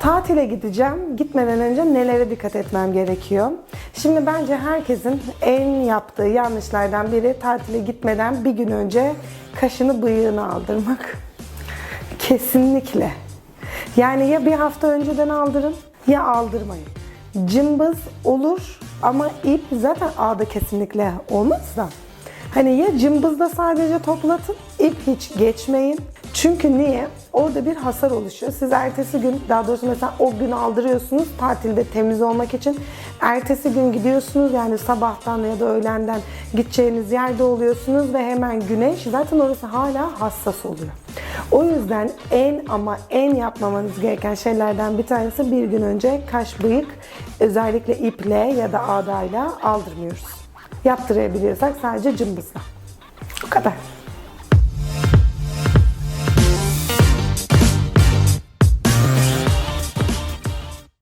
Tatile gideceğim. Gitmeden önce nelere dikkat etmem gerekiyor? Şimdi bence herkesin en yaptığı yanlışlardan biri tatile gitmeden bir gün önce kaşını bıyığını aldırmak. Kesinlikle. Yani ya bir hafta önceden aldırın ya aldırmayın. Cımbız olur ama ip zaten ağda kesinlikle olmaz da. Hani ya cımbızda sadece toplatın, ip hiç geçmeyin. Çünkü niye? Orada bir hasar oluşuyor. Siz ertesi gün, daha doğrusu mesela o gün aldırıyorsunuz tatilde temiz olmak için. Ertesi gün gidiyorsunuz yani sabahtan ya da öğlenden gideceğiniz yerde oluyorsunuz ve hemen güneş zaten orası hala hassas oluyor. O yüzden en ama en yapmamanız gereken şeylerden bir tanesi bir gün önce kaş bıyık özellikle iple ya da ağdayla aldırmıyoruz. Yaptırabiliyorsak sadece cımbızla. Bu kadar.